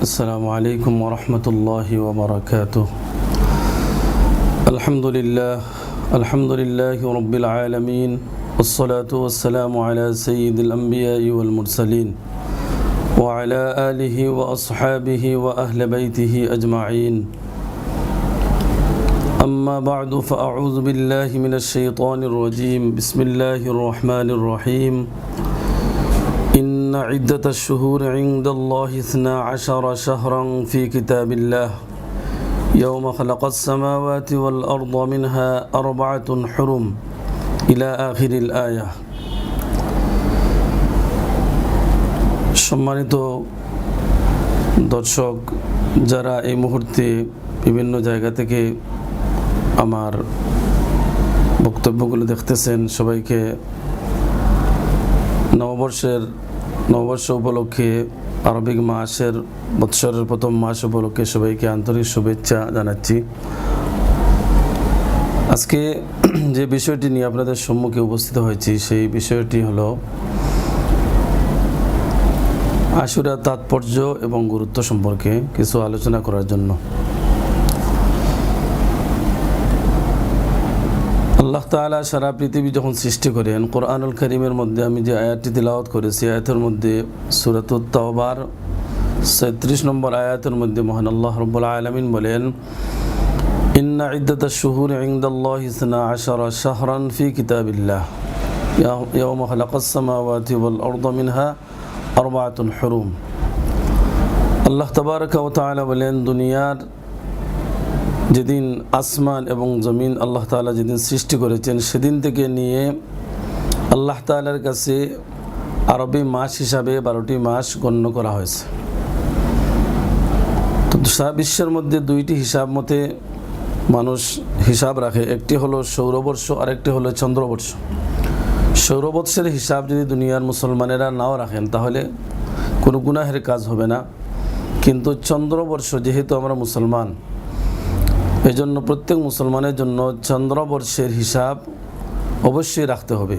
السلام عليكم ورحمة الله وبركاته. الحمد لله الحمد لله رب العالمين والصلاة والسلام على سيد الأنبياء والمرسلين وعلى آله وأصحابه وأهل بيته أجمعين. أما بعد فأعوذ بالله من الشيطان الرجيم. بسم الله الرحمن الرحيم. إن عدة الشهور عند الله اثنا عشر شهرا في كتاب الله يوم خلق السماوات والأرض منها أربعة حرم إلى آخر الآية সম্মানিত দর্শক যারা এই মুহূর্তে বিভিন্ন জায়গা থেকে আমার বক্তব্যগুলো দেখতেছেন সবাইকে নববর্ষের নববর্ষ উপলক্ষে আরবিক মাসের, বৎসরের প্রথম মাস উপলক্ষে সবাইকে আন্তরিক শুভেচ্ছা জানাচ্ছি। আজকে যে বিষয়টি নিয়ে আপনাদের সম্মুখে উপস্থিত হয়েছি, সেই বিষয়টি হলো আশুরার তাৎপর্য এবং গুরুত্ব সম্পর্কে কিছু আলোচনা করার জন্য। আল্লাহ তাআলা সারা পৃথিবী যখন সৃষ্টি করেন কোরআনুল করিমের মধ্যে আমি যে আয়াতটি তিলাওয়াত করেছি আয়াতের মধ্যে সুরাতুত তাওবার সাঁত্রিশ নম্বর আয়াতের মধ্যে মহান আল্লাহ রব্বুল আলমিন বলেন ইন্না ইদ্দাত শুহুর ইংদাল্লাহ ইসনা আশারা শাহরান ফি কিতাবিল্লাহ يوم خلق السماوات والأرض منها أربعة حروم আল্লাহ তবারক ও তাআলা বলেন দুনিয়ার যেদিন আসমান এবং জমিন আল্লাহ তাআলা যেদিন সৃষ্টি করেছেন, সেদিন থেকে নিয়ে আল্লাহ তাআলার কাছে আরবি মাস হিসাবে বারোটি মাস গণ্য করা হয়েছে। তো সারা বিশ্বের মধ্যে দুইটি হিসাব মতে মানুষ হিসাব রাখে। একটি হলো সৌরবর্ষ, আরেকটি হলো চন্দ্রবর্ষ। সৌরবৎসের হিসাব যদি দুনিয়ার মুসলমানেরা নাও রাখেন, তাহলে কোনো গুনাহের কাজ হবে না। কিন্তু চন্দ্রবর্ষ, যেহেতু আমরা মুসলমান এই জন্য প্রত্যেক মুসলমানের জন্য চন্দ্রবর্ষের হিসাব অবশ্যই রাখতে হবে।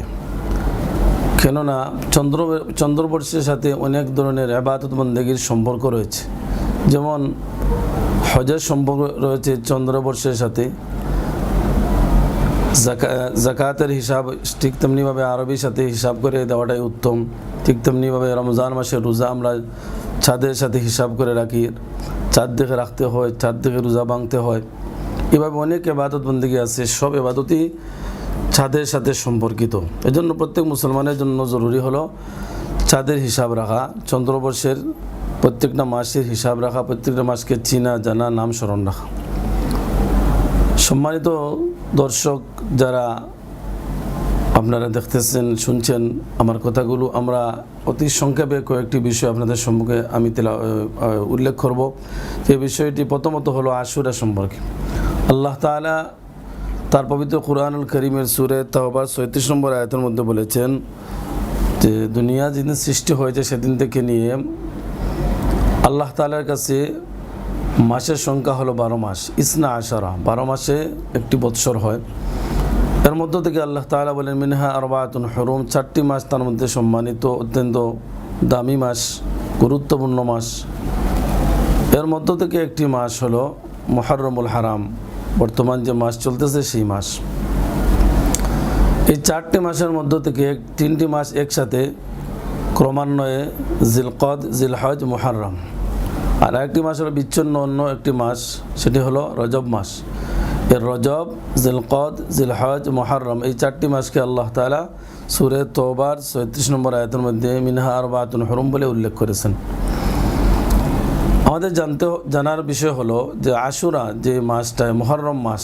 কেননা চন্দ্র, চন্দ্রবর্ষের সাথে অনেক ধরনের আবাদত বন্দেগীর সম্পর্ক রয়েছে। যেমন হজের সম্পর্ক রয়েছে চন্দ্রবর্ষের সাথে। জাকাতের হিসাব ঠিক তেমনিভাবে আরবির সাথে হিসাব করে দেওয়াটাই উত্তম। ঠিক তেমনিভাবে রমজান মাসের রোজা আমরা ছাদের সাথে হিসাব করে রাখি। চাঁদ দেখে রাখতে হয় চাঁদ দেখে রোজা ভাঙতে হয়। এভাবে অনেক এবাদত বন্দিগি আছে, সব এবাদতই চাঁদের সাথে সম্পর্কিত। এজন্য প্রত্যেক মুসলমানের জন্য জরুরি হলো চাঁদের হিসাব রাখা। চন্দ্রবর্ষের প্রত্যেকটা মাসের হিসাব রাখা, প্রত্যেকটা মাসকে চিনা, জানা, নাম স্মরণ রাখা। সম্মানিত দর্শক যারা আপনারা দেখতেছেন, শুনছেন আমার কথাগুলো। আমরা অতি সংক্ষেপে কয়েকটি বিষয় আপনাদের সম্মুখে আমি তেলা উল্লেখ করব। যে বিষয়টি প্রথমত হলো আশুরা সম্পর্কে। আল্লাহ তালা তার পবিত্র কুরআনুল করিমের সুরে তাহবার সৈত্রিশ নম্বর আয়তের মধ্যে বলেছেন যে, দুনিয়া যেদিন সৃষ্টি হয়েছে সেদিন থেকে নিয়ে আল্লাহ তালার কাছে মাসের সংখ্যা হলো বারো মাস। ইসনা আশারা, বারো মাসে একটি বৎসর হয়। এর মধ্য থেকে আল্লাহ তালা বলেন, মিনহা আরবায়তুন হরুম। চারটি মাস তার মধ্যে সম্মানিত, অত্যন্ত দামি মাস, গুরুত্বপূর্ণ মাস। এর মধ্য থেকে একটি মাস হলো মহরমুল হারাম। বর্তমান যে মাস চলতেছে সেই মাস। এই চারটি মাসের মধ্য থেকে তিনটি মাস একসাথে ক্রমান্বয়ে জিলকদ, জিলহজ, মুহাররম। আর একটি মাস হলো বিচ্ছিন্ন অন্য একটি মাস, সেটি হলো রজব মাস। এর রজব, জিলকদ, জিলহজ মহারম এই চারটি মাসকে আল্লাহ তালা সুরে তোবার সৈত্রিশ নম্বর আয়তের মধ্যে মিনহা আর বাতুন হরম বলে উল্লেখ করেছেন। আমাদের জানতে জানার বিষয় হলো যে আশুরা যে মাসটায় মহরম মাস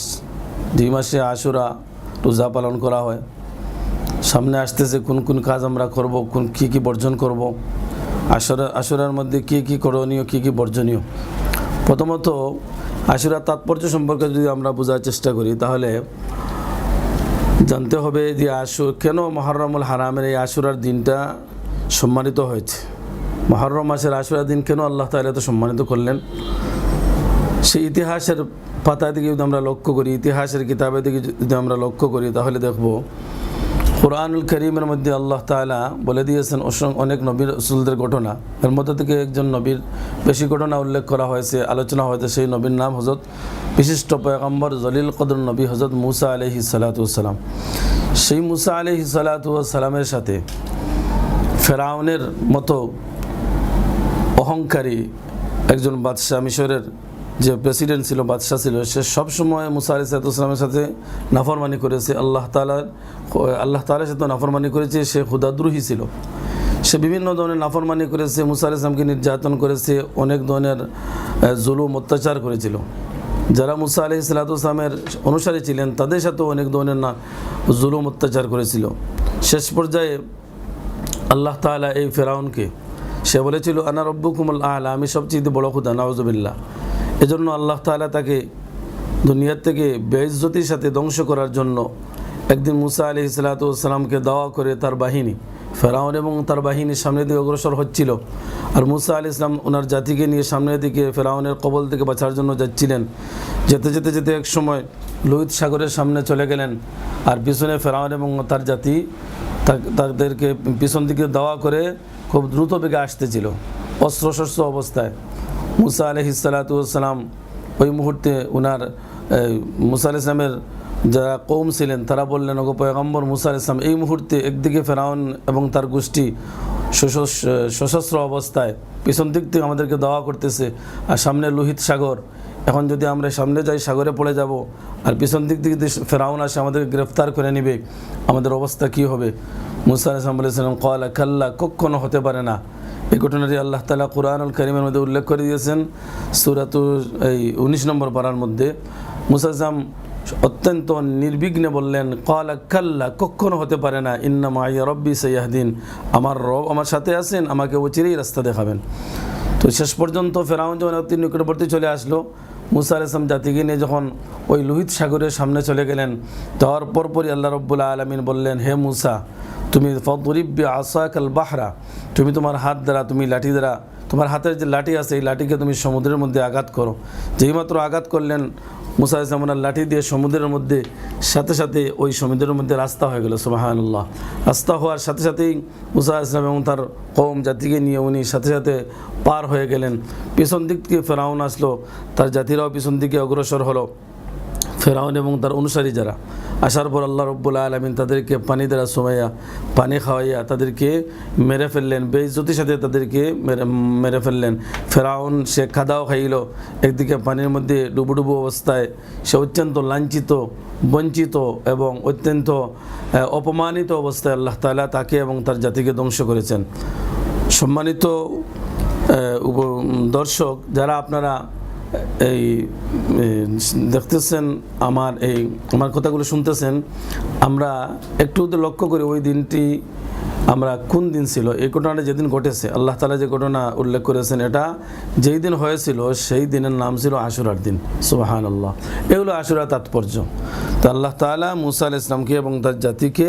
যে মাসে আশুরা রোজা পালন করা হয়। সামনে আসতেছে কোন কোন কাজ আমরা করব, কোন কী কী বর্জন করব আসরা আশুরার মধ্যে কী কী করণীয়, কী কী বর্জনীয়। প্রথমত আশুরার তাৎপর্য সম্পর্কে যদি আমরা বোঝার চেষ্টা করি, তাহলে জানতে হবে যে আশু কেন মহরমুল হারামের এই আশুরার দিনটা সম্মানিত হয়েছে। মহরম মাসের আশুরার দিন কেন আল্লাহ তালা এত সম্মানিত করলেন? সেই ইতিহাসের পাতা দিকে যদি আমরা লক্ষ্য করি, ইতিহাসের কিতাবের দিকে যদি আমরা লক্ষ্য করি, তাহলে দেখব কোরআনুল করিমের মধ্যে আল্লাহ তাআলা বলে দিয়েছেন, অসং অনেক নবীর রসুলদের ঘটনা। এর মধ্যে থেকে একজন নবীর বেশি ঘটনা উল্লেখ করা হয়েছে, আলোচনা হয়েছে সেই নবীর নাম হজরত বিশিষ্ট পয়গম্বর জলিল কদর নবী হজরত মুসা আলহি সালাতাম সেই মুসা আলহি সালাতামের সাথে ফেরাউনের মতো অহংকারী একজন বাদশাহ মিশরের যে প্রেসিডেন্ট ছিল, বাদশাহ ছিল, সে সবসময় মুসা আলি সালাতামের সাথে নাফরমানি করেছে। আল্লাহ তালার আল্লাহ তালার সাথে নাফরমানি করেছে, সে ক্ষুদাদ্রোহী ছিল। সে বিভিন্ন ধরনের নাফরমানি করেছে, মুসা আলি ইসলামকে নির্যাতন করেছে, অনেক ধরনের জুলুম, অত্যাচার করেছিল। যারা মুসা আলি সালাতামের অনুসারী ছিলেন, তাদের সাথেও অনেক ধরনের না, জুলুম, অত্যাচার করেছিল। শেষ পর্যায়ে আল্লাহ তাআলা এই ফেরাউনকে, সে বলেছিল, আনা রব্বুকুমুল আলা আমি সবচেয়ে বড় খুদা নওয়াজবিল্লা এজন্য আল্লাহ তাআলা তাকে দুনিয়ার থেকে বেইজ্জতির সাথে ধ্বংস করার জন্য একদিন মুসা আলি সালাতামকে দাওয়া করে তার বাহিনী, ফেরাউন এবং তার বাহিনীর সামনের দিকে অগ্রসর হচ্ছিল। আর মুসা আলি ইসলাম ওনার জাতিকে নিয়ে সামনের দিকে ফেরাউনের কবল থেকে বাঁচার জন্য যাচ্ছিলেন। যেতে যেতে যেতে এক সময় লোহিত সাগরের সামনে চলে গেলেন আর পিছনে ফেরাউন এবং তার জাতি তাদেরকে পিছন দিকে দাওয়া করে খুব দ্রুত বেগে আসতেছিল, অস্ত্রশস্ত্র অবস্থায়। মুসা আলহিসাল্লাতুসাল্লাম ওই মুহূর্তে ওনার মুসা আল যারা কৌম ছিলেন, তারা বললেন, ওগো পয়গম্বর মুসা ইসলাম এই মুহূর্তে একদিকে ফেরাউন এবং তার গোষ্ঠী সশস্ত্র অবস্থায় পিছন দিক থেকে আমাদেরকে দাওয়া করতেছে আর সামনে লোহিত সাগর। এখন যদি আমরা সামনে যাই, সাগরে পড়ে যাব আর পিছন দিক থেকে যদি ফেরাউন আসে, আমাদেরকে গ্রেফতার করে নেবে, আমাদের অবস্থা কি হবে? মুসা আলাইসলাম বলেছিলাম কলা কাল্লা কখনো হতে পারে না। এই ঘটনাটি আল্লাহ তালা কোরআনুল করিমের মধ্যে উল্লেখ করে দিয়েছেন। সুরাতু এই উনিশ নম্বর পাড়ার মধ্যে। মুসা ইসলাম অত্যন্ত নির্বিঘ্নে বললেন, কলা কাল্লা, কখনো হতে পারে না। ইন্না মাইয়া রব্বি সৈয়াহদিন আমার রব আমার সাথে আছেন, আমাকে ও চিরেই রাস্তা দেখাবেন। তো শেষ পর্যন্ত ফেরাউন যখন অতি নিকটবর্তী চলে আসলো, মুসা আলাইসলাম জাতিকে নিয়ে যখন ওই লোহিত সাগরের সামনে চলে গেলেন যাওয়ার পরপরই আল্লাহ রব্বুল্লা আলমিন বললেন, হে মুসা তুমি ফরিব্বি আসাকাল বাহরা, তুমি তোমার হাত দ্বারা, তুমি লাঠি দ্বারা, তোমার হাতের যে লাঠি আছে, এই লাঠিকে তুমি সমুদ্রের মধ্যে আঘাত করো। যেইমাত্র আঘাত করলেন, মুসা ইসলাম ওনার লাঠি দিয়ে সমুদ্রের মধ্যে, সাথে সাথে ওই সমুদ্রের মধ্যে রাস্তা হয়ে গেল, সুবাহানুল্লাহ। রাস্তা হওয়ার সাথে সাথেই মুসা ইসলাম এবং তার কম জাতিকে নিয়ে উনি সাথে সাথে পার হয়ে গেলেন। পিছন দিক থেকে ফেরাউন আসলো, তার জাতিরাও পিছন দিকে অগ্রসর হলো। ফেরাউন এবং তার অনুসারী যারা। আসার পর আল্লাহ রব্বুল্লা আলমিন তাদেরকে পানি দ্বারা সোমাইয়া পানি খাওয়াইয়া তাদেরকে মেরে ফেললেন বেইজ্জতির সাথে তাদেরকে মেরে ফেললেন। ফেরাউন, সে খাদাও খাইল। একদিকে পানির মধ্যে ডুবুডুবু অবস্থায় সে অত্যন্ত লাঞ্ছিত, বঞ্চিত এবং অত্যন্ত অপমানিত অবস্থায় আল্লাহ তাআলা তাকে এবং তার জাতিকে ধ্বংস করেছেন। সম্মানিত দর্শক, যারা আপনারা এই দেখতেছেন আমার এই, আমার কথাগুলো শুনতেছেন। আমরা একটু লক্ষ্য করি, ওই দিনটি আমরা কোন দিন ছিল? এই ঘটনাটা যেদিন ঘটেছে, আল্লাহ তালা যে ঘটনা উল্লেখ করেছেন এটা, যেই দিন হয়েছিল, সেই দিনের নাম ছিল আশুরার দিন। সুবাহান আল্লাহ এগুলো আশুরা তাৎপর্য। তো আল্লাহ তালা মুসা আল ইসলামকে এবং তার জাতিকে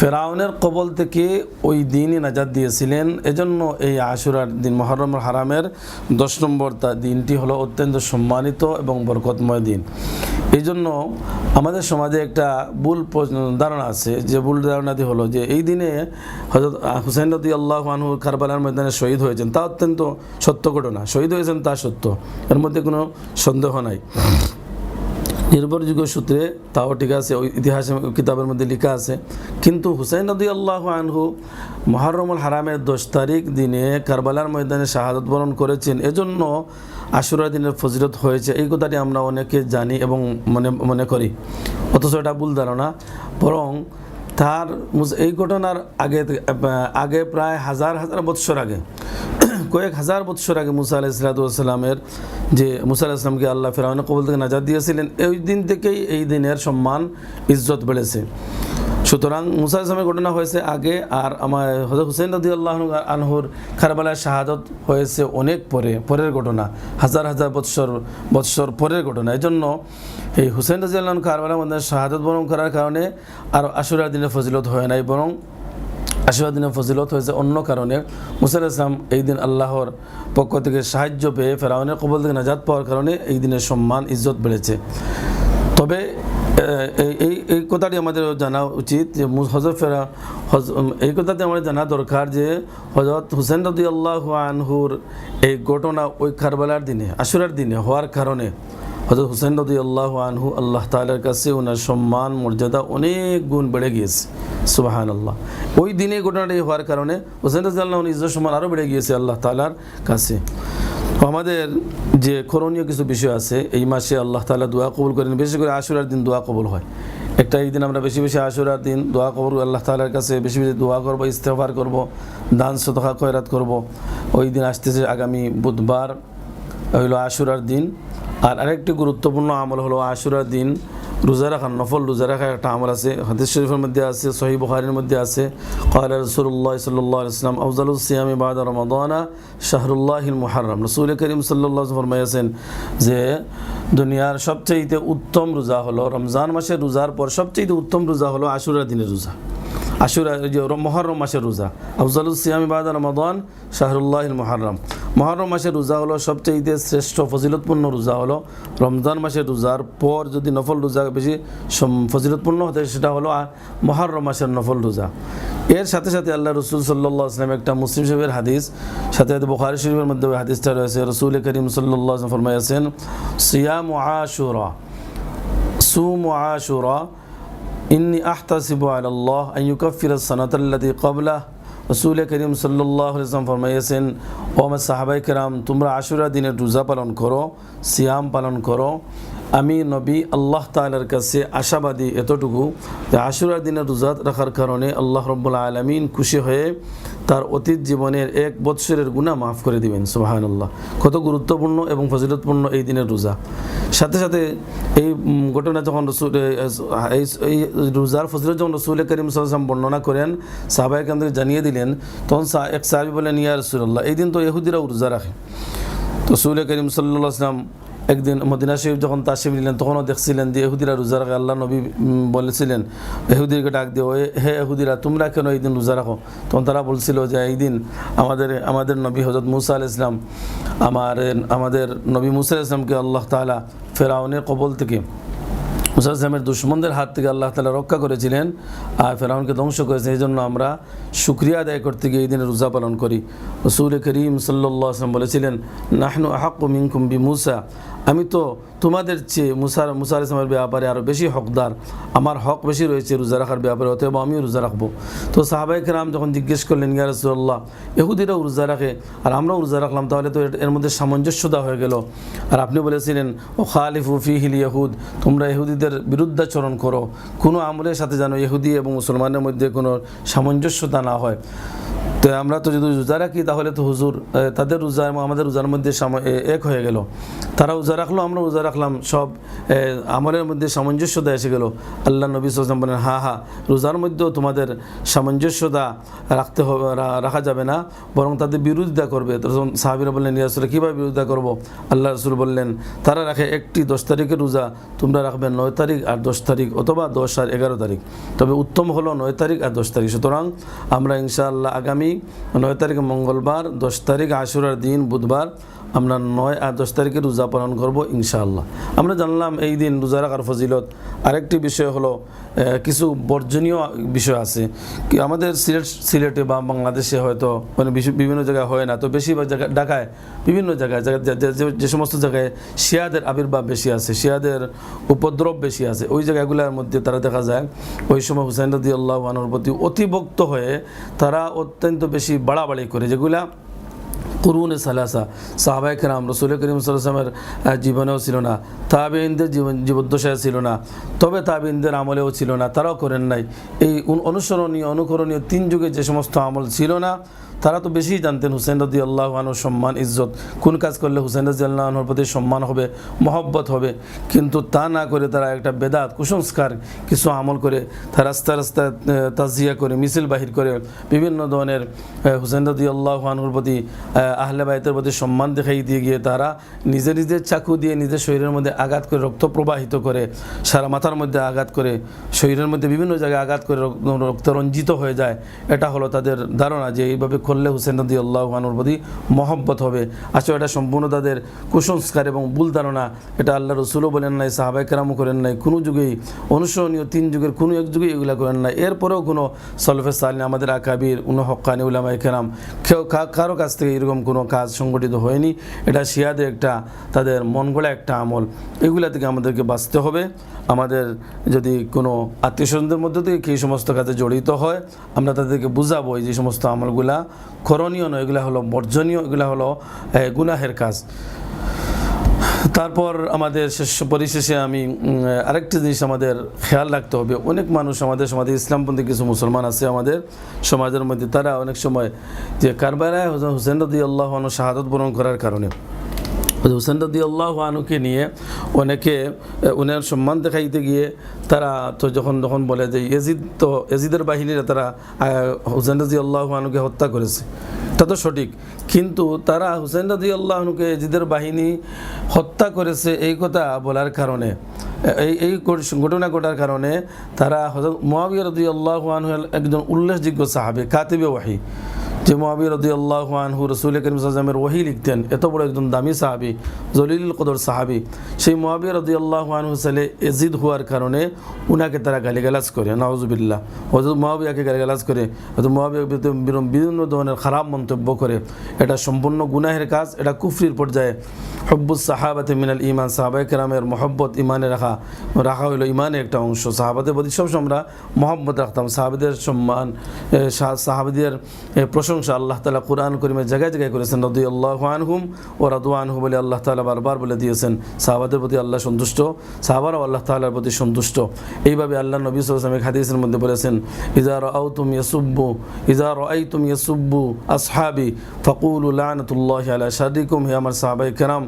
ফেরাউনের কবল থেকে ওই দিনই নাজাদ দিয়েছিলেন। এজন্য এই আশুরার দিন, মহরম হারামের দশ নম্বর তা দিনটি হলো অত্যন্ত সম্মানিত এবং বরকতময় দিন। এই জন্য আমাদের সমাজে একটা ভুল ধারণা আছে। যে ভুল ধারণাটি হলো যে এই দিনে হজরত হুসাইন রদি আল্লাহ আনহু কারবালার ময়দানে শহীদ হয়েছেন। তা অত্যন্ত সত্য ঘটনা। শহীদ হয়েছেন তা সত্য। এর মধ্যে কোনো সন্দেহ নাই। নির্ভরযোগ্য সূত্রে তাও ঠিক আছে, ওই ইতিহাস কিতাবের মধ্যে লেখা আছে। কিন্তু হুসাইন নদী আল্লাহ আনহু মহারমুল হারামের দশ তারিখ দিনে কারবালার ময়দানে শাহাদত বরণ করেছেন। এজন্য আশুরা দিনের ফজিলত হয়েছে। এই কথাটি আমরা অনেকে জানি এবং মনে মনে করি। অথচ এটা ভুল ধারণা। বরং তার এই ঘটনার আগে আগে প্রায় হাজার হাজার বৎসর আগে, কয়েক হাজার বৎসর আগে মুসা আলাহ ইসলাতামের যে মুসা আলাহ ইসলামকে আল্লাহ ফেরাউনে কবল থেকে নাজাদ দিয়েছিলেন, এই দিন থেকেই এই দিনের সম্মান, ইজ্জত বেড়েছে। সুতরাং মুসা ইসলামের ঘটনা হয়েছে আগে, আর আমার হজরত হুসেন রদি আল্লাহ আনহুর খারবালার শাহাদত হয়েছে অনেক পরে, পরের ঘটনা, হাজার হাজার বৎসর বৎসর পরের ঘটনা। এই জন্য এই হুসেন রাজি আল্লাহ কারবালার মধ্যে শাহাদত বরণ করার কারণে আর আশুরার দিনে ফজিলত হয় নাই, বরং আশীর্বাদ দিনের ফজিলত হয়েছে অন্য কারণে। মুসাল ইসলাম এই দিন আল্লাহর পক্ষ থেকে সাহায্য পেয়ে ফেরাউনের কবল থেকে নাজাদ পাওয়ার কারণে এই দিনের সম্মান, ইজ্জত বেড়েছে। তবে এই এই কথাটি আমাদের জানা উচিত যে হজরত ফেরা এই কথাটি আমাদের জানা দরকার যে হজরত হুসেন রদি আল্লাহ আনহুর এই ঘটনা ওই কারবালার দিনে, আশুরার দিনে হওয়ার কারণে হজরত হুসেন রদি আল্লাহ আনহু আল্লাহ তালার কাছে ওনার সম্মান, মর্যাদা অনেক গুণ বেড়ে গিয়েছে। সুবাহান আল্লাহ ওই দিনে ঘটনাটি হওয়ার কারণে হুসেন রদি আল্লাহ ইজ্জত সম্মান আরও বেড়ে গিয়েছে আল্লাহ তালার কাছে। আমাদের যে করণীয় কিছু বিষয় আছে, এই মাসে আল্লাহ তালা দোয়া কবুল করেন। বেশি করে আশুরার দিন দোয়া কবুল হয়। একটা এই দিন আমরা বেশি বেশি আশুরার দিন দোয়া কবুল আল্লাহ তালার কাছে বেশি বেশি দোয়া করব ইস্তেফার করব, দান সদকা কয়রাত করব। ওই দিন আসতেছে আগামী বুধবার, হইল আশুরার দিন। আর আরেকটি গুরুত্বপূর্ণ আমল হলো আশুরার দিন রোজা রাখা, নফল রোজা রাখা একটা আমল আছে, হাদিস শরীফের মধ্যে আছে সহি বুখারির মধ্যে আছে। কয়লা রসুল্লাহ সাল্লাহ ইসলাম আফজাল সিয়ামি ইবাদ রমাদানা শাহরুল্লাহ মুহারম রসুল করিম সাল্লাহ ফরমাইয়াছেন যে, দুনিয়ার সবচেয়ে উত্তম রোজা হলো রমজান মাসের রোজার পর সবচেয়ে উত্তম রোজা হলো আশুরা দিনের রোজা। আশুরা মহরম মাসের রোজা। আফজালুল সিয়ামি বাদ রমাদান শাহরুল্লাহ মহরম মহরম মাসের রোজা হলো সবচেয়ে শ্রেষ্ঠ ফজিলতপূর্ণ রোজা হলো রমজান মাসের রোজার পর যদি নফল রোজা বেশি ফজিলতপূর্ণ হতে সেটা হলো মহরম মাসের নফল রোজা। এর সাথে সাথে আল্লাহ রসুল সাল্লাহ আসলাম একটা মুসলিম শরীফের হাদিস, সাথে সাথে বুখারি শরীফের মধ্যে হাদিসটা রয়েছে, রসুল করিম সাল্লাহ ফরমাইয়াছেন সিয়াম আশুরা, সুম আশুরা ইন্নি আহতাসিবু আল্লাহ আন ইউকাফির সানাত আল্লাদি কবলা রসুল করিম সাল্লাহ ইসলাম ফরমাইয়াছেন ও আমার সাহাবাই কেরাম তোমরা আশুরা দিনের রোজা পালন করো সিয়াম পালন করো আমি নবী আল্লাহ তালার কাছে আশাবাদী এতটুকু যে আশুরার দিনের রোজাত রাখার কারণে আল্লাহ রব্বুল্লা আলমিন খুশি হয়ে তার অতীত জীবনের এক বৎসরের গুণা মাফ করে দিবেন সুবাহান আল্লাহ কত গুরুত্বপূর্ণ এবং ফজিলতপূর্ণ এই দিনের রোজা। সাথে সাথে এই ঘটনা যখন রসুল এই রোজার ফজিলত যখন রসুল করিম সাল্লাম বর্ণনা করেন সাহাবাই কামদের জানিয়ে দিলেন, তখন এক সাহাবি বলেন ইয়া রসুল্লাহ এই দিন তো ইহুদিরাও রোজা রাখে। রসুল করিম সাল্লাহ আসলাম একদিন মদিনা শরীফ যখন তাশিফ নিলেন তখনও দেখছিলেন যে এহুদিরা রোজা রাখে আল্লাহ নবী বলেছিলেন এহুদিরকে ডাক দিয়ে "ওয়ে, হে এহুদিরা তোমরা কেন এই দিন রোজা রাখো? তখন তারা বলছিল যে এই দিন আমাদের আমাদের নবী হজরত মুসা আল ইসলাম আমার আমাদের নবী মুসা ইসলামকে আল্লাহ তাআলা ফেরাউনের কবল থেকে মুসা ইসলামের দুশ্মনদের হাত থেকে আল্লাহ তালা রক্ষা করেছিলেন আর ফেরাউনকে ধ্বংস করেছেন। এই জন্য আমরা শুক্রিয়া আদায় করতে গিয়ে এই দিনে রোজা পালন করি। রসুল করিম সাল্লাহ আসলাম বলেছিলেন নাহনু আহাক্কু মিনকুম বি মুসা। আমি তো তোমাদের চেয়ে মুসার মুসা আল ইসলামের ব্যাপারে আরও বেশি হকদার। আমার হক বেশি রয়েছে রোজা রাখার ব্যাপারে, অতএব আমিও রোজা রাখব। তো সাহাবাই কেরাম যখন জিজ্ঞেস করলেন, ইয়া রসুল্লাহ এহুদিরাও রোজা রাখে আর আমরাও রোজা রাখলাম, তাহলে তো এর- মধ্যে সামঞ্জস্যতা হয়ে গেল। আর আপনি বলেছিলেন, ও খালিফু ফি হিল ইহুদ, তোমরা ইহুদিদের বিরুদ্ধাচরণ করো। কোনো আমলের সাথে যেন ইহুদি এবং মুসলমানের মধ্যে কোনো সামঞ্জস্যতা না হয়। তো আমরা তো যদি রোজা রাখি, তাহলে তো হুজুর তাদের রোজা এবং আমাদের রোজার মধ্যে এক হয়ে গেল। তারা রোজা রাখল আমরা রোজা রাখলাম, সব আমলের মধ্যে সামঞ্জস্যতা এসে গেল। আল্লাহ নবী সাল্লাম বলেন, হা হা, রোজার মধ্যেও তোমাদের সামঞ্জস্যতা রাখতে হবে রাখা যাবে না, বরং তাদের বিরোধিতা করবে। তখন সাহাবিরা বললেন ইয়াসুল কীভাবে বিরোধিতা করব? আল্লাহ রসুল বললেন, তারা রাখে একটি দশ তারিখের রোজা, তোমরা রাখবে নয় তারিখ আর দশ তারিখ অথবা দশ আর এগারো তারিখ। তবে উত্তম হলো নয় তারিখ আর দশ তারিখ। সুতরাং আমরা ইনশাআল্লাহ আগামী নয় তারিখ মঙ্গলবার দশ তারিখ আশুরার দিন বুধবার। আমরা নয় আর দশ তারিখে রোজা পালন করব ইনশাআল্লাহ। আমরা জানলাম এই দিন রোজা রাখার ফজিলত। আরেকটি বিষয় হলো কিছু বর্জনীয় বিষয় আছে। আমাদের সিলেট, সিলেটে বা বাংলাদেশে হয়তো মানে বিভিন্ন জায়গায় হয় না। তো বেশিরভাগ জায়গায় ঢাকায় বিভিন্ন জায়গায় যে- সমস্ত জায়গায় শিয়াদের আবির্ভাব বেশি আছে, শিয়াদের উপদ্রব বেশি আছে। ওই জায়গাগুলোর মধ্যে তারা দেখা যায়, ওই সময় হুসাইন রদি আল্লাহ প্রতি অতিভক্ত হয়ে তারা অত্যন্ত বেশি বাড়াবাড়ি করে। যেগুলা করুন সালাসা সাহাবাই কেরাম রসুল করিম সাল্লামের জীবনেও ছিল না তাবিনদের জীবন জীবদ্দশায় ছিল না তবে তাবিনদের আমলেও ছিল না তারাও করেন নাই এই অনু- অনুসরণীয় অনুকরণীয় তিন যুগে যে সমস্ত আমল ছিল না তারা তো বেশি জানতেন হুসেন রদি আল্লাহ আনুর সম্মান ইজ্জত কোন কাজ করলে হুসেন রাজি আল্লাহ আনুর প্রতি সম্মান হবে মহব্বত হবে কিন্তু তা না করে তারা একটা বেদাত কুসংস্কার কিছু আমল করে, তারা রাস্তা রাস্তায় তাজিয়া করে, মিছিল বাহির করে, বিভিন্ন ধরনের হুসেন রদি আল্লাহ আনুর প্রতি আহলে বাইতের প্রতি সম্মান দেখাই দিয়ে গিয়ে তারা নিজে নিজের চাকু দিয়ে নিজের শরীরের মধ্যে আঘাত করে রক্ত প্রবাহিত করে, সারা মাথার মধ্যে আঘাত করে, শরীরের মধ্যে বিভিন্ন জায়গায় আঘাত করে রক্ত- রঞ্জিত হয়ে যায়। এটা হলো তাদের ধারণা যে এইভাবে করলে হুসেন নদী আল্লাহ আনুর প্রতি মহব্বত হবে। আসলে এটা সম্পূর্ণ তাদের কুসংস্কার এবং ভুল ধারণা। এটা আল্লাহ রসুলও বলেন নাই সাহাবাই কেরামও করেন নাই, কোনো যুগেই অনুসরণীয় তিন যুগের কোনো এক যুগে এগুলা করেন নাই। এরপরেও কোনো সলফে সালিন আমাদের আকাবির কোনো হক্কানি উলামাই কেরাম, কেউ কারও কাছ থেকে এরকম কোনো কাজ সংগঠিত হয়নি। এটা শিয়াদের একটা, তাদের মন একটা আমল। এগুলা থেকে আমাদেরকে বাঁচতে হবে। আমাদের যদি কোনো আত্মীয় স্বজনদের মধ্যে থেকে কী সমস্ত কাজে জড়িত হয়, আমরা তাদেরকে বুঝাবো এই যে সমস্ত আমলগুলা। করণীয় নয়, এগুলা হলো বর্জনীয়, এগুলা হলো গুনাহের কাজ। তারপর আমাদের শেষ পরিশেষে আমি আরেকটি জিনিস আমাদের খেয়াল রাখতে হবে। অনেক মানুষ আমাদের সমাজে ইসলামপন্থী কিছু মুসলমান আছে আমাদের সমাজের মধ্যে। তারা অনেক সময় যে কারবারায় হোসেন রদি আল্লাহ শাহাদত বরণ করার কারণে হুসেন রদি আল্লাহ আনুকে নিয়ে অনেকে উনার সম্মান দেখাইতে গিয়ে তারা তো যখন যখন বলে যে এজিদ তো এজিদের বাহিনীরা তারা হুসেন রদি আল্লাহ আনুকে হত্যা করেছে। তা তো সঠিক। কিন্তু তারা হুসেন রদি আল্লাহনুকে এজিদের বাহিনী হত্যা করেছে এই কথা বলার কারণে এই এই ঘটনা ঘটার কারণে তারা হজরত মোয়াবিয়া রদি আল্লাহ আনু একজন উল্লেখযোগ্য সাহাবে, কাতিবে ওয়াহি। যে মহাবী রদি আল্লাহ রসুল করিম ওহি লিখতেন এত বড় একজন দামি সাহাবি জলিল কদর সাহাবি সেই মহাবী রদি আল্লাহ আনহু এজিদ হওয়ার কারণে উনাকে তারা গালিগালাজ করে নওয়াজুবিল্লাহ হজরত মহাবিয়াকে গালিগালাজ করে হয়তো মহাবিয়া বিভিন্ন ধরনের খারাপ মন্তব্য করে এটা সম্পূর্ণ গুনাহের কাজ এটা কুফরির পর্যায়ে। হব্বুস সাহাবাতে মিনাল ইমান সাহাবাই কেরামের মহব্বত ইমানে রাখা রাখা হইল ইমানের একটা অংশ। সাহাবাদের প্রতি সবসময় আমরা মহব্বত রাখতাম সাহাবিদের সম্মান সাহাবিদের এ, প্রশংসা আল্লাহ তালা কোরআন করিমের জায়গায় জায়গায় করেছেন। রদি আল্লাহ আনহুম ও রাদু আনহু বলে আল্লাহ তালা বারবার বলে দিয়েছেন। সাহাবাদের প্রতি আল্লাহ সন্তুষ্ট, সাহাবারাও আল্লাহ তালার প্রতি সন্তুষ্ট। এইভাবে আল্লাহ নবী সালাম হাদিসের মধ্যে বলেছেন ইজার আউ তুম ইয়াসুব্বু ইজার আই তুম ইয়াসুব্বু আসহাবি, ফকুল লানতুল্লাহ আলা শাদিকুম হে আমার সাহাবাই কেরাম,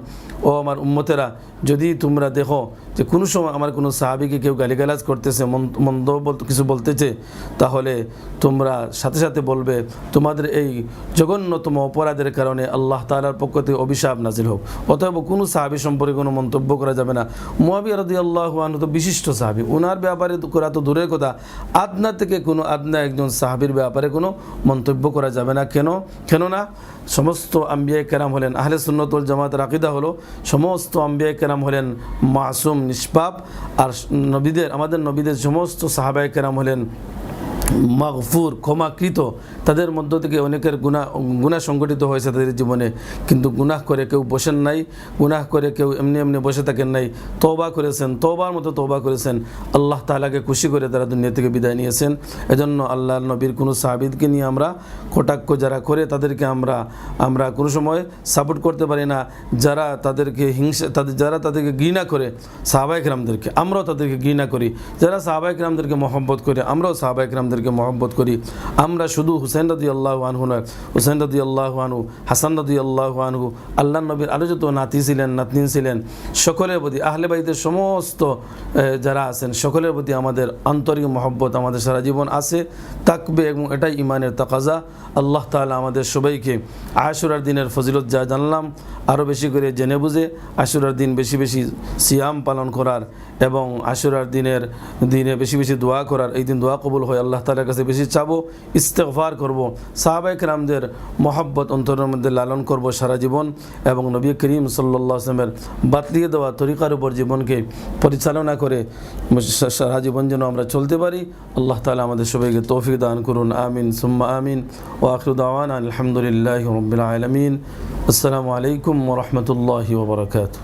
ও আমার উম্মতেরা, যদি তোমরা দেখো যে কোনো সময় আমার কোনো সাহাবিকে কেউ গালিগালাজ করতেছে, মন- মন্দ বল- কিছু বলতেছে, তাহলে তোমরা সাথে সাথে বলবে, তোমাদের এই জঘন্যতম অপরাধের কারণে আল্লাহ তালার পক্ষ থেকে অভিশাপ নাজিল হোক। অতএব কোনো সাহাবি সম্পর্কে কোনো মন্তব্য করা যাবে না। মুয়াবিয়া রদি আল্লাহ তো বিশিষ্ট সাহাবি ওনার ব্যাপারে করা তো দূরের কথা। আদনা থেকে কোনো আদনা একজন সাহাবির ব্যাপারে কোনো মন্তব্য করা যাবে না। কেন? কেননা সমস্ত আম্বিয়া কেরাম হলেন, আহলে সুন্নতুল জামাতের আকিদা হলো, সমস্ত আম্বিয়া কেরাম হলেন মাসুম নিষ্পাপ, আর নবীদের, আমাদের নবীদের সমস্ত সাহাবায় কেরাম হলেন মাগফুর, ক্ষমাকৃত, তাদের মধ্য থেকে অনেকের গুণা গুণা সংগঠিত হয়েছে তাদের জীবনে। কিন্তু গুনাহ করে কেউ বসেন নাই, গুনাহ করে কেউ এমনি এমনি বসে থাকেন নাই। তওবা করেছেন, তওবার মতো তওবা করেছেন। আল্লাহ তালাকে খুশি করে তারা দুনিয়া থেকে বিদায় নিয়েছেন। এজন্য আল্লাহ নবীর কোনো সাহাবিদকে নিয়ে আমরা কটাক্ষ যারা করে তাদেরকে আমরা আমরা কোনো সময় সাপোর্ট করতে পারি না। যারা তাদেরকে হিংসা, তাদের, যারা তাদেরকে ঘৃণা করে সাহাবাইক রামদেরকে আমরাও তাদেরকে ঘৃণা করি। যারা সাহাবাইক রামদেরকে মহব্বত করে, আমরাও সাহাবাইক রামদেরকে মহব্বত করি। আমরা শুধু হুসেন রদি আল্লাহ আনহু নয় হুসেন রদি আল্লাহ আনহু, হাসান রদি আল্লাহ আনহু আল্লাহ নবীর আরও যত নাতি ছিলেন নাতনিন ছিলেন, সকলের প্রতি আহলে সমস্ত যারা আছেন, সকলের প্রতি আমাদের আন্তরিক মহব্বত, আমাদের সারা জীবন আছে থাকবে এবং এটাই ইমানের তাকাজা। আল্লাহ তাআলা আমাদের সবাইকে আশুরার দিনের ফজিলত যা জানলাম আরও বেশি করে জেনে বুঝে, আশুরার দিন বেশি বেশি সিয়াম পালন করার এবং আশুরার দিনের দিনে বেশি বেশি দোয়া করার, এই দিন দোয়া কবুল হয়, আল্লাহ তালার কাছে বেশি চাবো, ইস্তেগফার করব। সাহাবাইক রামদের মহব্বত অন্তরের মধ্যে লালন করব সারা জীবন এবং নবী করিম সাল্লাহ আসলামের বাতলিয়ে দেওয়া তরিকার উপর জীবনকে পরিচালনা করে সারা জীবন যেন আমরা চলতে পারি। আল্লাহ তালা আমাদের সবাইকে তৌফিক দান করুন। আমিন, সুম্মা আমিন। ও আখরুদ আওয়ান আলহামদুলিল্লাহ রবিল আলমিন। আসসালামু আলাইকুম ওরহমতুল্লাহি ওবরাকাতু